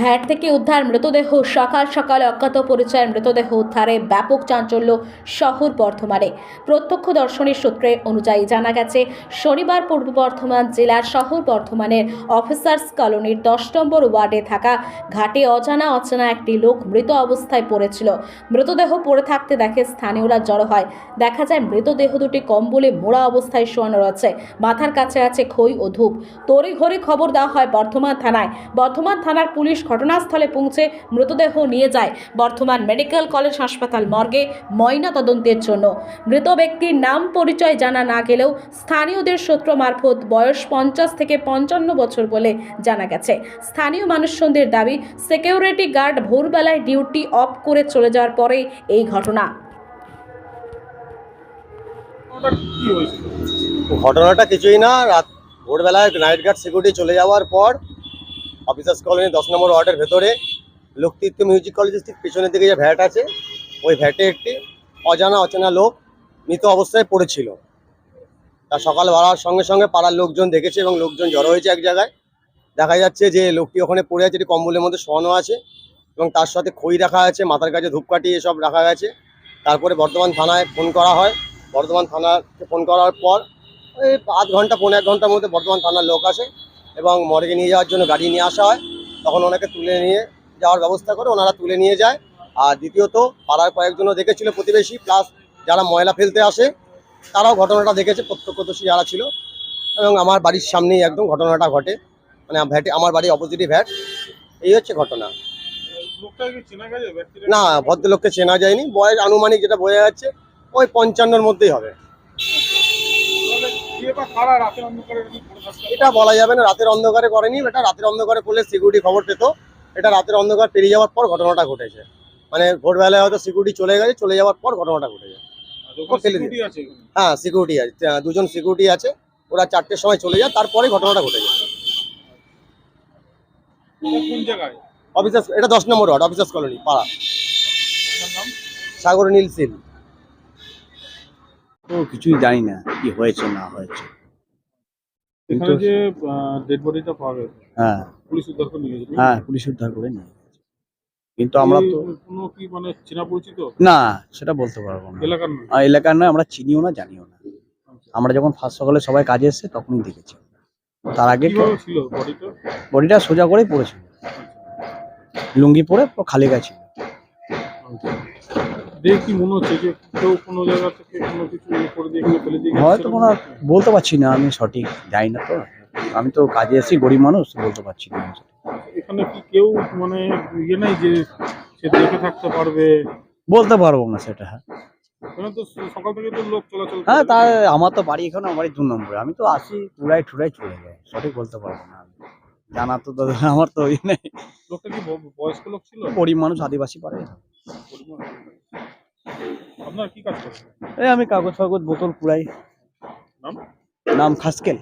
VAT থেকে উদ্ধার মৃতদেহ সকাল সকালে অজ্ঞাত পরিচয়ের মৃতদেহ উদ্ধারে ব্যাপক চাঞ্চল্য শহর বর্ধমানে। প্রত্যক্ষদর্শনের সূত্রে অনুযায়ী জানা গেছে, শনিবার পূর্ব বর্ধমান জেলার শহর বর্ধমানের অফিসার্স কলোনির দশ নম্বর ওয়ার্ডে থাকা ঘাটে অজানা অচেনা একটি লোক মৃত অবস্থায় পড়েছিল। মৃতদেহ পড়ে থাকতে দেখে স্থানীয়রা জড়ো হয়। দেখা যায়, মৃতদেহ দুটি কম্বলে মোড়া অবস্থায় শোয়ানো রয়েছে। মাথার কাছে আছে খই ও ধূপ। তড়িঘড়ি খবর দেওয়া হয় বর্ধমান থানায়। বর্ধমান থানার পুলিশ ঘটনাস্থলে পৌঁছে মৃতদেহ নিয়ে যায় বর্ধমান মেডিকেল কলেজ হাসপাতাল মর্গে ময়না তদন্তের জন্য। মৃত ব্যক্তির নাম পরিচয় জানা না গেলেও স্থানীয়দের সূত্র মারফত বয়স পঞ্চাশ থেকে পঞ্চান্ন বছর বলে জানা গেছে। স্থানীয় মানুষজনদের দাবি, সিকিউরিটি গার্ড ভোরবেলায় ডিউটি অফ করে চলে যাওয়ার পরে এই ঘটনা। ঘটনাটা কিছুই না, রাত ভোরবেলায় নাইট গার্ড সিকিউরিটি চলে যাওয়ার পর অফিসার্স কলোনি দশ নম্বর ওয়ার্ডের ভেতরে লোকতীর্থ মিউজিক কলেজের ঠিক পেছনের দিকে যে ভ্যাট আছে, ওই ভ্যাটে একটি অজানা, অচেনা লোক মৃত অবস্থায় পড়েছিল। তা সকাল বাড়ার সঙ্গে সঙ্গে পাড়ার লোকজন দেখেছে এবং লোকজন জড়ো হয়েছে এক জায়গায়। দেখা যাচ্ছে যে লোকটি ওখানে পড়ে আছে এটি কম্বলের মধ্যে শোয়ানো আছে এবং তার সাথে খই রাখা আছে, মাথার কাছে ধূপকাঠি এসব রাখা গেছে তারপরে বর্ধমান থানায় ফোন করা হয়। বর্ধমান থানাকে ফোন করার পর, এই আধ ঘণ্টা পনেরো এক ঘণ্টার মধ্যে বর্ধমান থানার লোক আসে। এবং মর্গে নিয়ে যাওয়ার জন্য গাড়ি নিয়ে আসা হয়। তখন ওনাকে তুলে নিয়ে যাওয়ার ব্যবস্থা করে ওনারা তুলে নিয়ে যায়। আর দ্বিতীয়ত পাড়ার কয়েকজনও দেখেছিল প্রতিবেশী প্লাস যারা ময়লা ফেলতে আসে তারাও ঘটনাটা দেখেছে প্রত্যক্ষদর্শী যারা ছিল। এবং আমার বাড়ির সামনেই একদম ঘটনাটা ঘটে। মানে ভ্যাটে আমার বাড়ির অপোজিটই ভ্যাট। এই হচ্ছে ঘটনা। না ভদ্রলোককে চেনা যায়নি। বয়স আনুমানিক যেটা বোঝা যাচ্ছে ওই পঞ্চান্নর মধ্যেই হবে তাহলে কে বা কারা রাতের অন্ধকারে এরকম পড়ে থাকতে এটা বলা যাবে না রাতের অন্ধকারে করেনি এটা রাতের অন্ধকারে করলে সিকিউরিটি খবর পেত। এটা রাতের অন্ধকার পেরিয়ে যাওয়ার পর ঘটনাটা ঘটেছে। মানে ভোরবেলায় হয়তো সিকিউরিটি চলে গেছে চলে যাওয়ার পর ঘটনাটা ঘটেছে। হ্যাঁ সিকিউরিটি আছে। দুজন সিকিউরিটি আছে ওরা চারটের সময় চলে যায় তারপরে ঘটনাটা কোন জায়গায়? অফিসার্স এটা দশ নম্বর ওয়ার্ড অফিসার্স কলোনি পাড়া। সাগর নীল সিল কিছুই জানি না কি হয়েছে না হয়েছে। কিন্তু যে ডেড বডিটা পাওয়া গেছে হ্যাঁ। পুলিশ উদ্ধার করে নিয়ে গেছে। হ্যাঁ পুলিশ উদ্ধার করে নিয়ে গেছে। কিন্তু আমরা তো কোনো কি মানে চেনা পরিচিত? না সেটা বলতে পারব না। এলাকার না আর এলাকার নয় আমরা চিনিও না জানিও না। আমরা যখন ফার্স্ট সকালে সবাই কাজে এসেছে তখনই দেখেছি। তার আগে ছিল বডিটা বডিটা সোজা করেই পড়েছিল। লুঙ্গি পরে পুরো খালি গেছিল দেখে মনে হচ্ছে যে কেউ কোনো জায়গা থেকে কোনো কিছু ইয়ে করে দিয়ে এখানে ফেলে দিয়ে গেছে? হয়তো কোনো বলতে পারছি না আমি সঠিক যাই না তো। আমি তো কাজে আছি গরিব মানুষ বলতে পারছি না আমি সঠিক। এখানে কি কেউ মানে ইয়ে নাই যে সে দেখে থাকতে পারবে? বলতে পারব না সেটা হ্যাঁ। এখানে তো সকাল থেকে তো লোক চলাচল করে। হ্যাঁ তা আমার তো বাড়ি এখানে আমার বাড়ি দু নম্বরে। আমি তো আসি টুরাই টুরাই চলে যাই সঠিক বলতে পারব না আমি। জানা তো আমার তো ওই নেই। লোকটা কি বয়স্ক লোক ছিল? গরিব মানুষ আদিবাসী পারে আপনার কি কাজ করেন? এই আমি কাগজ ফাগজ বোতল পুরাই নাম? নাম খাসকেল।